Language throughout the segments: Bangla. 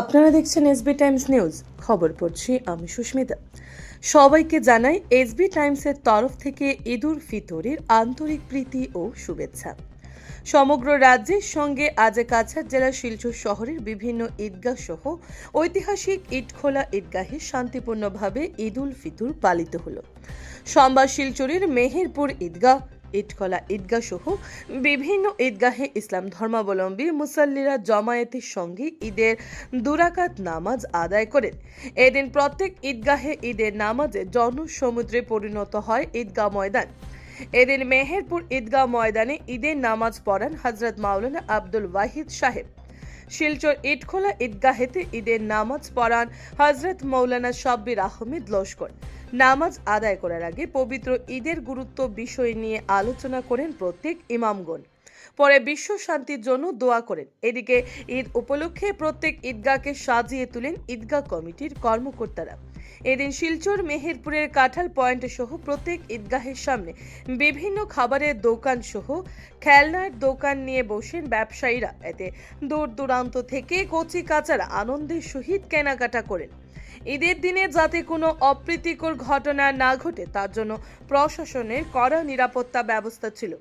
আপনারা দেখছেন এসবি টাইমস নিউজ। খবর পড়ছি আমি সুস্মিতা। সবাইকে জানাই এসবি টাইমসের তরফ থেকে ঈদুল ফিতরের আন্তরিক প্রীতি ও শুভেচ্ছা। সমগ্র রাজ্যের সঙ্গে আজ কাছাড় জেলার শিলচর শহরের বিভিন্ন ঈদগাহ সহ ঐতিহাসিক ইটখোলা ঈদগাহে শান্তিপূর্ণভাবে ঈদুল ফিতর পালিত হল। সোমবার শিলচরের মেহেরপুর ঈদগাহ ইটখলা ঈদগাহ সহ বিভিন্ন ঈদগাহে ইসলাম ধর্মাবলম্বী মুসল্লিরা জমায়েতের সঙ্গে ঈদের দুরাকাত নামাজ আদায় করেন। এদিন প্রত্যেক ঈদগাহে ঈদের নামাজে জনসমুদ্রে পরিণত হয় ঈদগাহ ময়দান। এদিন মেহেরপুর ঈদগাহ ময়দানে ঈদের নামাজ পড়ান হজরত মাওলানা আব্দুল ওয়াহিদ সাহেব। শিলচর ইটখোলা ঈদগাহেতে ঈদের নামাজ পড়ান হজরত মৌলানা সাব্বির আহমেদ লস্কর। নামাজ আদায় করার আগে পবিত্র ঈদের গুরুত্ব বিষয় নিয়ে আলোচনা করেন প্রত্যেক ইমামগণ। পরে বিশ্ব শান্তির জন্য দোয়া করেন। এদিকে ঈদ উপলক্ষে প্রত্যেক ঈদগাহকে সাজিয়ে তুলেন ঈদগাহ কমিটির কর্মকর্তারা। এদিন শিলচর মেহেরপুরের কাঁঠাল পয়েন্ট সহ প্রত্যেক ঈদগাহের সামনে বিভিন্ন খাবারের দোকান সহ খেলনার দোকান নিয়ে বসেন ব্যবসায়ীরা। এতে দূর দূরান্ত থেকে কচি কাচারা আনন্দের সহিত কেনাকাটা করেন। ঈদের দিনে যাতে কোনো অপ্রীতিকর ঘটনা না ঘটে, তার জন্য প্রশাসনের কড়া নিরাপত্তা ব্যবস্থা ছিল।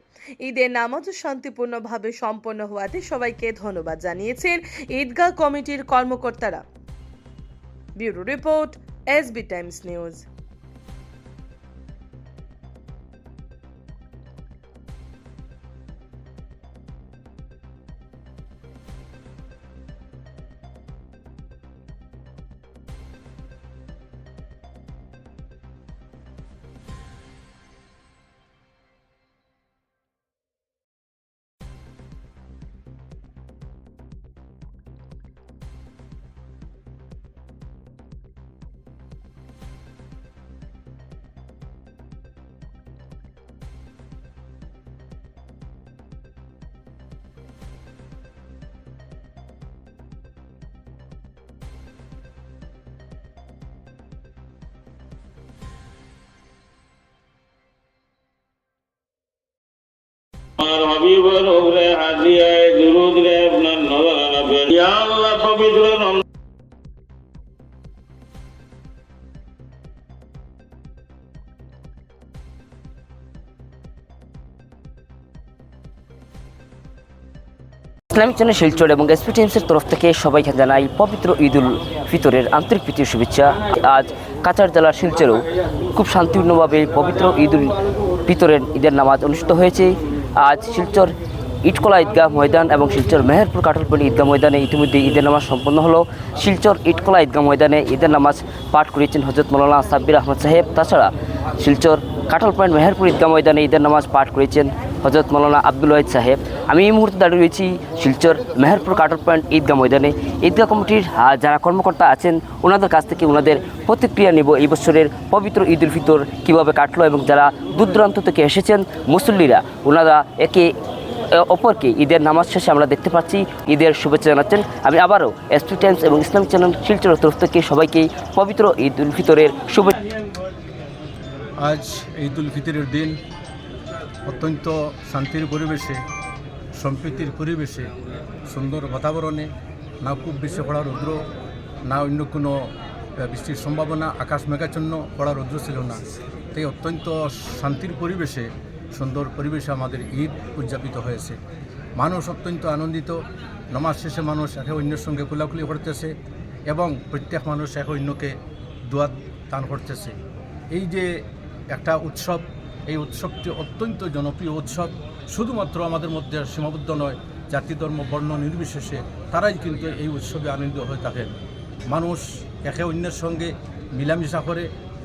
ঈদের নামাজ শান্তিপূর্ণভাবে সম্পন্ন হওয়াতে সবাইকে ধন্যবাদ জানিয়েছেন ঈদগাহ কমিটির কর্মকর্তারা। Bureau report, SB times news. আমার ইসলামিক চ্যানেল শিলচর এবং এসপি টাইমসের তরফ থেকে সবাইকে জানাই পবিত্র ঈদ উল ফিতরের আন্তরিক প্রীতির শুভেচ্ছা। আজ কাছাড় জেলার শিলচরেও খুব শান্তিপূর্ণভাবে পবিত্র ঈদ উল ফিতরের ঈদের নামাজ অনুষ্ঠিত হয়েছে। আজ শিলচর ইটকলা ঈদগাহ ময়দান এবং শিলচর মেহেরপুর কাঠলপল্লী ঈদগাহ ময়দানে ইতিমধ্যে ঈদের নামাজ সম্পন্ন হলো। শিলচর ইটকলা ঈদগাহ ময়দানে ঈদের নামাজ পাঠ করেছেন হজরত মৌলানা সাব্বির আহমদ সাহেব। তাছাড়া শিলচর কাঠলপয়েন্ট মেহেরপুর ঈদগাহ ময়দানে ঈদের নামাজ পাঠ করেছেন হজরত মৌলানা আব্দুল ওয়াহিদ সাহেব। আমি এই মুহূর্তে দাঁড়িয়ে রয়েছি শিলচর মেহেরপুর কাটার পয়েন্ট ঈদগাহ ময়দানে। ঈদগাহ কমিটির যারা কর্মকর্তা আছেন, ওনাদের কাছ থেকে ওনাদের প্রতিক্রিয়া নেব এই বছরের পবিত্র ঈদ উল ফিতর কীভাবে কাটলো এবং যারা দূর থেকে এসেছেন, মুসল্লিরা, ওনারা একে অপরকে ঈদের নামাজ শেষে আমরা দেখতে পাচ্ছি, ঈদের শুভেচ্ছা জানাচ্ছেন। আমি আবারও এসপি টাইমস এবং ইসলামিক চ্যানেল শিলচরের তরফ থেকে সবাইকে পবিত্র ঈদ উল ফিতরের শুভেচ্ছা আজ ঈদ উল ফিতরের দিন। অত্যন্ত শান্তির পরিবেশে, সম্প্রীতির পরিবেশে, সুন্দর বাতাবরণে, না খুব বেশি পড়া রৌদ্র, না অন্য কোনো বৃষ্টির সম্ভাবনা, আকাশ মেঘাচ্ছন্ন পড়া রৌদ্র ছিল না। তাই অত্যন্ত শান্তির পরিবেশে, সুন্দর পরিবেশে আমাদের ঈদ উদযাপিত হয়েছে। মানুষ অত্যন্ত আনন্দিত, নমাজ শেষে মানুষ একে অন্যের সঙ্গে কোলাকুলি করতেছে এবং প্রত্যেক মানুষ একে অন্যকে দোয়া দান করতেছে। এই যে একটা উৎসব এই উৎসবটি অত্যন্ত জনপ্রিয় উৎসব। শুধুমাত্র আমাদের মধ্যে সীমাবদ্ধ নয়, জাতি, ধর্ম, বর্ণ নির্বিশেষে তারাই কিন্তু এই উৎসবে আনন্দিত হয়ে থাকেন। মানুষ একে অন্যের সঙ্গে মিলামিশা করে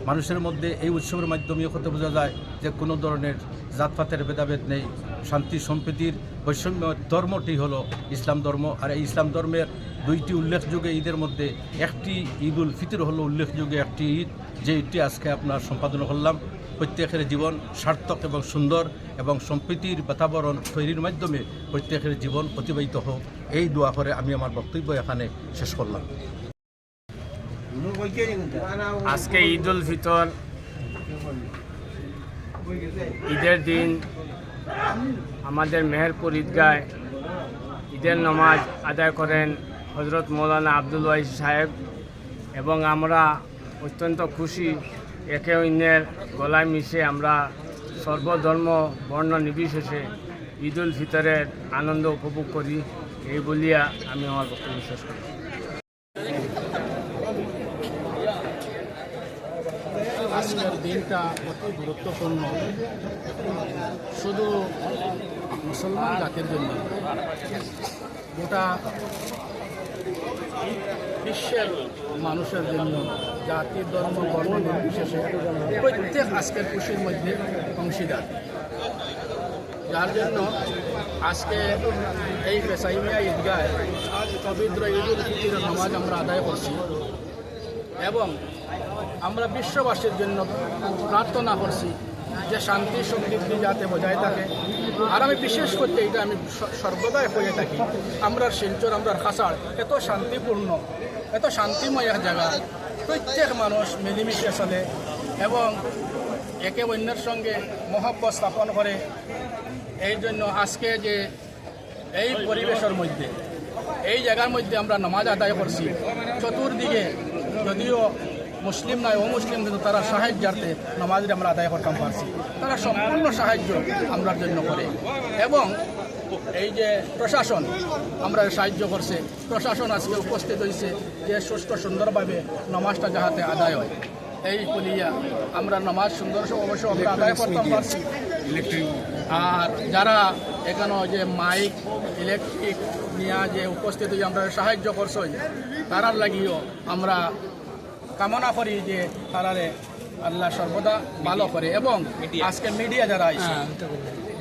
মানুষের মধ্যে এই উৎসবের মাধ্যমে কথা বোঝা যায় যে কোনো ধরনের জাতপাতের ভেদাভেদ নেই। শান্তি, সম্প্রীতির বৈষম্য, ধর্মটি হলো ইসলাম ধর্ম। আর এই ইসলাম ধর্মের দুইটি উল্লেখযোগ্য ঈদের মধ্যে একটি ঈদ উল ফিতর হলো উল্লেখযোগ্য একটি ঈদ, যে ঈদটি আজকে আপনার সম্পাদন করলাম। প্রত্যেকের জীবন সার্থক এবং সুন্দর এবং সম্প্রীতির বাতাবরণ তৈরির মাধ্যমে প্রত্যেকের জীবন অতিবাহিত হোক। এই দোয়া করে আমি আমার বক্তব্য এখানে শেষ করলাম। আজকে ঈদ উল ফিতর। ঈদের দিন আমাদের মেহেরপুর ঈদগায় ঈদের নামাজ আদায় করেন হজরত মৌলানা আব্দুল ওয়াইস সাহেব এবং আমরা অত্যন্ত খুশি একে অন্যের গলায় মিশে আমরা সর্বধর্ম বর্ণ নির্বিশেষে ঈদ উল ফিতরের আনন্দ উপভোগ করি, এই বলিয়া আমি আমার বক্তব্য বিশ্বাস করি। আজকের দিনটা অতি গুরুত্বপূর্ণ। শুধু মুসলমান জাতির জন্য গোটা বিশ্বের মানুষের জন্য। জাতি ধর্ম বর্ণ নির্বিশেষে প্রত্যেক আজকের খুশির মধ্যে অংশীদার। যার জন্য আজকে এই পেশাইমিয়া ঈদগায় পবিত্র ঈদ উল ফিতরের নামাজ আমরা আদায় করছি এবং আমরা বিশ্ববাসীর জন্য প্রার্থনা করছি যে শান্তি সমৃদ্ধি যাতে বজায় থাকে। আর আমি বিশেষ করতে এটা আমি সর্বদাই হয়ে থাকি। আমরা শিলচর আমরা খাসাড়, এত শান্তিপূর্ণ, এত শান্তিময় জায়গা। প্রত্যেক মানুষ মিলেমিশে চলে এবং একে অন্যের সঙ্গে মহব্বত স্থাপন করে। এই জন্য আজকে যে এই পরিবেশের মধ্যে, এই জায়গার মধ্যে আমরা নামাজ আদায় করছি, চতুর্দিকে যদিও মুসলিম নয়, অমুসলিম, কিন্তু তারা সাহায্যার্থে নামাজটা আমরা আদায় করতাম পারছি। তারা সম্পূর্ণ সাহায্য আমরার জন্য করে। এবং এই যে প্রশাসন আমরা সাহায্য করছে। প্রশাসন আজকে উপস্থিত হয়েছে যে সুস্থ সুন্দরভাবে নামাজটা যাহাতে আদায় হয়। এই বলিয়া আমরা নামাজ সুন্দর অবশ্য আমরা আদায় করতাম পারছি। আর যারা এখানে যে মাইক ইলেকট্রিক নিয়ে যে উপস্থিত হয়ে আমরা সাহায্য করছই তারার লাগিও আমরা কামনা করি যে তারারে আল্লাহ সর্বদা ভালো করে। এবং আজকে মিডিয়া যারা আইছে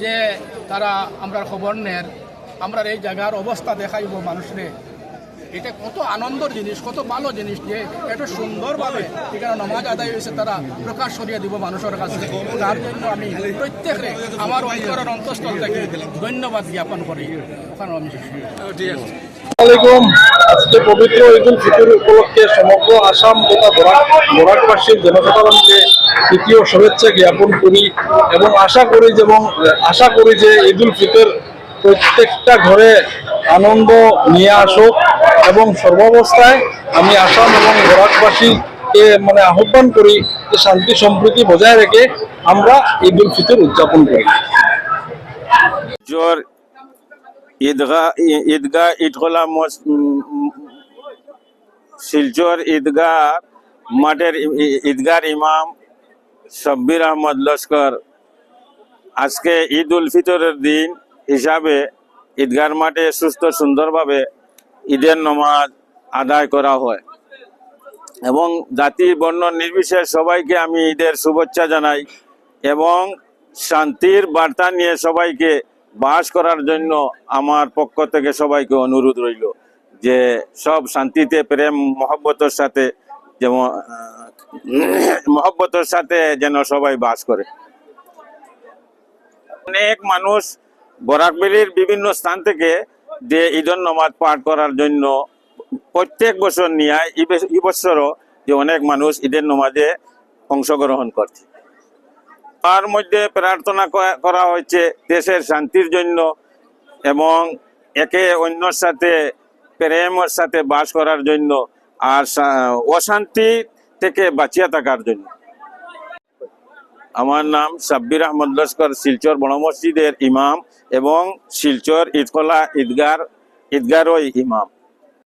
যে তারা আমরা খবর নেন আমরা এই জায়গার অবস্থা দেখাইব মানুষরে। এটা কত আনন্দর জিনিস, কত ভালো জিনিস যে এত সুন্দরভাবে এখানে নমাজ আদায় হয়েছে, তারা প্রকাশ করিয়ে দিব মানুষের কাছে। তার জন্য আমি প্রত্যেকে আমার অন্তরের অন্তঃস্থল থেকে ধন্যবাদ জ্ঞাপন করি। ওখানে আমি ঠিক করি। আলাইকুম আজকে পবিত্র ঈদ উল ফিতর উপলক্ষে সমগ্র আসাম তথা বরাক বরাকবাসীর জনসাধারণকে তৃতীয় শুভেচ্ছা জ্ঞাপন করি এবং আশা করি যেমন আশা করি যে ঈদ উল ফিতর প্রত্যেকটা ঘরে আনন্দ নিয়ে আসুক এবং সর্বাবস্থায় আমি আসাম এবং বরাকবাসীকে মানে আহ্বান করি যে শান্তি সম্প্রীতি বজায় রেখে আমরা ঈদ উল ফিতর উদযাপন করি। ঈদগাহ ঈদগাহ উম, শিলচর ঈদগাহ মাঠের ঈদগার ইমাম শব্বির আহমদ লস্কর। আজকে ঈদ উল ফিতরের দিন হিসাবে ঈদগার মাঠে সুস্থ সুন্দরভাবে ঈদের নমাজ আদায় করা হয়। এবং জাতি বর্ণ নির্বিশেষ সবাইকে আমি ঈদের শুভেচ্ছা জানাই এবং শান্তির বার্তা নিয়ে সবাইকে বাস করার জন্য আমার পক্ষ থেকে সবাইকে অনুরোধ রইল যে সব শান্তিতে, প্রেম, মহব্বতের সাথে যেমন মহব্বতের সাথে যেন সবাই বাস করে। অনেক মানুষ বরাকবেলির বিভিন্ন স্থান থেকে যে ঈদন নমাজ পাঠ করার জন্য প্রত্যেক বছর নিয়ে, এই বছরও যে অনেক মানুষ ঈদের নমাজে অংশগ্রহণ করছে। তার মধ্যে প্রার্থনা করা হয়েছে দেশের শান্তির জন্য এবং একে অন্যর সাথে, প্রেমের সাথে বাস করার জন্য আর অশান্তি থেকে বাঁচিয়ে থাকার জন্য। আমার নাম সাব্বির আহমদ লস্কর, শিলচর বড় মসজিদের ইমাম এবং শিলচর ঈদকলা ঈদগার ঈদগারও ইমাম।